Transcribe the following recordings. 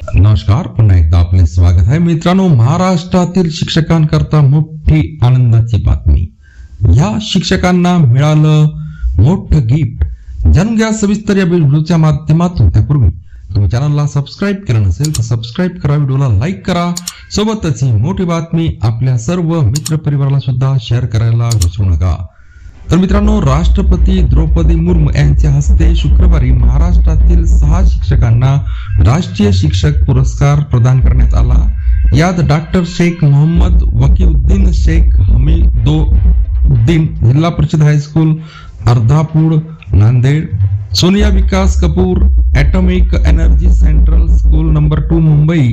नमस्कार पुन्हा एकदा आपले स्वागत आहे. मित्रांनो महाराष्ट्रातील शिक्षकांकरता मोठी आनंदाची बातमी. या शिक्षकांना मिळालं मोठं गिफ्ट जाणून घ्या सविस्तर या व्हिडिओच्या माध्यमातून. त्यापूर्वी तुम्ही चॅनलला सबस्क्राईब केलं नसेल तर सबस्क्राईब करा व्हिडिओला लाईक करा. सोबतच ही मोठी बातमी आपल्या सर्व मित्र परिवाराला सुद्धा शेअर करायला विसरू नका. तर मित्रांनो राष्ट्रपती द्रौपदी मुर्मू यांच्या हस्ते शुक्रवारी महाराष्ट्रातील सहा शिक्षकांना राष्ट्रीय शिक्षक पुरस्कार प्रदान करण्यात आला. यात डॉक्टर शेख मोहम्मद वकीउद्दीन शेख हमीदोद्दीन जिल्हा परिषद high school Ardhapur Nanded Sonia Vikas Kapoor atomic energy central school number two Mumbai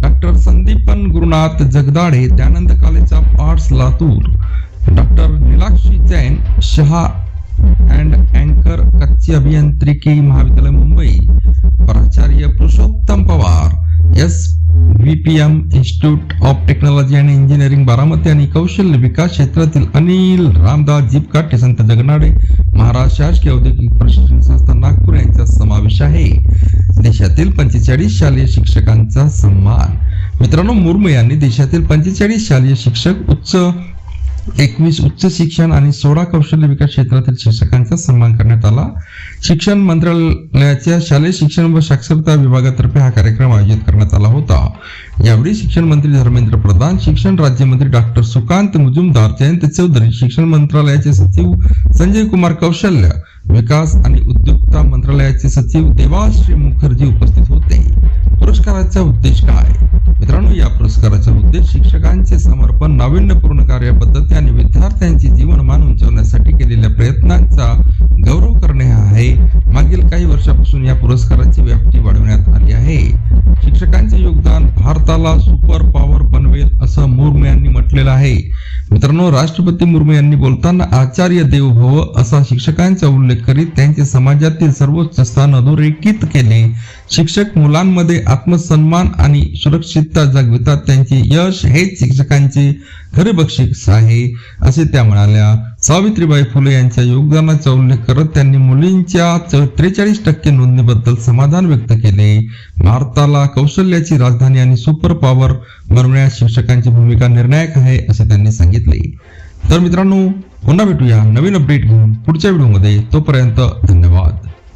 doctor Sandipan Gurunath Jagdade Dayanand college of arts Latur doctor Nilakshi Jain Shah and अँकर कच्ची अभियांत्रिकी महाविद्यालय मुंबई प्राचार्य Purushottam Pawar S V P M institute of technology आणि engineering Baramati आणि कौशल्य विकास क्षेत्रातील अनिल रामदास जीपकाटे संत जगनाडे महाराष्ट्र शासकीय औद्योगिक प्रशिक्षण संस्था नागपूर यांचा समावेश आहे. देशातील पंचेचाळीस शालेय शिक्षकांचा सन्मान. मित्रांनो मुर्मू यांनी देशातील पंचेचाळीस शालेय शिक्षक उच्च एकवीस उच्च शिक्षण आणि सोळा कौशल्य विकास क्षेत्रातील शिक्षकांचा सन्मान करण्यात आला. शिक्षण मंत्रालयाच्या शालेय शिक्षण व साक्षरता विभागातर्फे हा कार्यक्रम आयोजित करण्यात आला होता. यावेळी शिक्षण मंत्री धर्मेंद्र प्रधान शिक्षण राज्यमंत्री डॉक्टर सुकांत मुजुमदार जयंत चौधरी शिक्षण मंत्रालयाचे सचिव संजय कुमार कौशल्य विकास आणि उद्योगता मंत्रालयाचे सचिव देवाश्री मुखर्जी उपस्थित होते. पुरस्काराचा उद्देश काय? मित्रांनो या पुरस्काराचा उद्देश शिक्षकांचे समर्पण नाविन्यपूर्ण कार्यपद्धती आणि विद्यार्थ्यांचे जीवनमान उंचावण्यासाठी केलेल्या प्रयत्नांचा गौरव करणे हा आहे. मागील काही वर्षापासून या पुरस्काराची व्याप्ती वाढवण्यात आली आहे. शिक्षकांचे योगदान भारताला सुपर पॉवर बनवेल असं मुर्मू यांनी म्हटलेलं आहे. मित्रांनो राष्ट्रपती मुर्मू यांनी बोलताना आचार्य देव भव असा शिक्षकांचा उल्लेख करीत त्यांचे समाजातील सर्वोच्च स्थान अधोरेखित केले. शिक्षक मुलांमध्ये आत्मसन्मान आणि सुरक्षितता जगवितात. त्यांचे यश हेच शिक्षकांचे खरे बक्षीस आहे असे त्या म्हणाल्या. सावित्रीबाई फुले यांच्या योगदानाचा उल्लेख करत त्यांनी मुलींच्या त्रेचाळीस टक्के नोंदणीबद्दल समाधान व्यक्त केले. भारताला कौशल्याची राजधानी आणि सुपर पॉवर बनवण्यात शिक्षकांची भूमिका निर्णायक आहे असे त्यांनी सांगितले. तर मित्रांनो पुन्हा भेटूया नवीन अपडेट घेऊन पुढच्या व्हिडिओमध्ये तोपर्यंत धन्यवाद.